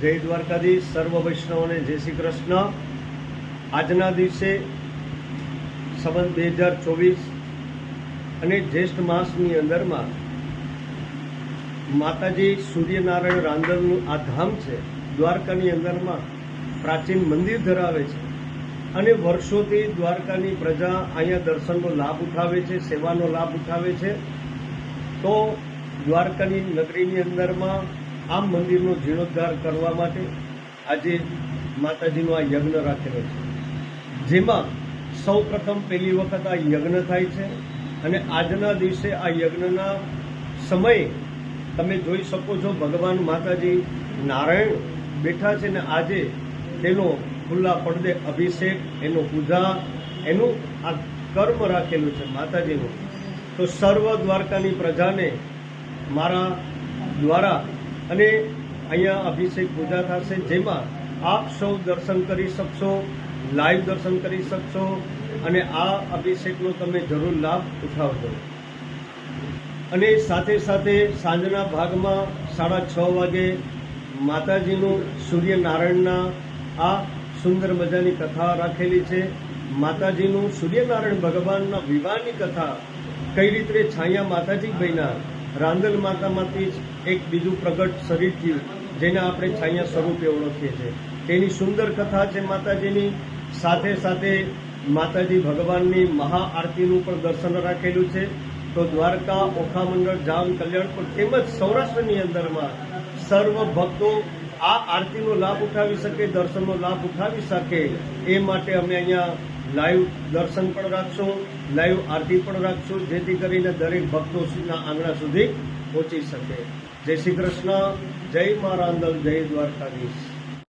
જય દ્વારકાધીશ, સર્વ વૈષ્ણવોને જય શ્રી કૃષ્ણ. આજના દિવસે સંબંધ બે હજાર ચોવીસ અને જ્યેષ્ઠ માસની અંદરમાં માતાજી સૂર્યનારાયણ રાંદરનું આ ધામ છે, દ્વારકાની અંદરમાં પ્રાચીન મંદિર ધરાવે છે અને વર્ષોથી દ્વારકાની પ્રજા અહીંયા દર્શનનો લાભ ઉઠાવે છે, સેવાનો લાભ ઉઠાવે છે. તો દ્વારકાની નગરીની અંદરમાં આ મંદિરનો જીર્ણોદ્ધાર કરવા માટે આજે માતાજીનો આ યજ્ઞ રાખેલો છે. જેમાં સૌ પ્રથમ પહેલી વખત આ યજ્ઞ થાય છે અને આજના દિવસે આ યજ્ઞના સમયે તમે જોઈ શકો છો ભગવાન માતાજી નારાયણ બેઠા છે ને આજે તેનો ખુલ્લા પડદે અભિષેક, એનો પૂજા, એનું આ કર્મ રાખેલું છે માતાજીનું. તો સર્વ દ્વારકાની પ્રજાને મારા દ્વારા અને અહીંયા અભિષેક પૂજા થશે, જેમાં આપ સૌ દર્શન કરી શકશો, લાઈવ દર્શન કરી શકશો, અને આ અભિષેકનો તમે જરૂર લાભ ઉઠાવજો. અને સાથે સાથે સાંજના ભાગમાં સાડા છ વાગે માતાજીનું સૂર્યનારાયણના આ સુંદર મજાની કથા રાખેલી છે. માતાજીનું સૂર્યનારાયણ ભગવાનના વિવાહની કથા કઈ રીતે છાયા માતાજી બન્યા? રાંદલ માતામાંથી જ એક બીજું પ્રગટ શરીર થયું, જેને આપણે છાયા સ્વરૂપે ઓળખીએ છીએ. તેની સુંદર કથા છે માતાજીની. સાથે સાથે માતાજી ભગવાનની મહાઆરતીનું પણ દર્શન રાખેલું છે. તો દ્વારકા ઓખામંડળ જામ કલ્યાણપુર તેમજ સૌરાષ્ટ્રની અંદરમાં સર્વ ભક્તો આ આરતીનો લાભ ઉઠાવી શકે, દર્શનનો લાભ ઉઠાવી શકે એ માટે અમે અહીંયા લાઈવ દર્શન પણ રાખશું, લાઈવ આરતી પણ રાખશું, જેથી કરીને દરેક ભક્તોના આંગણા સુધી પહોંચી શકે. જય શ્રી કૃષ્ણ, જય મા રાંદલ જય દ્વારકાધીશ.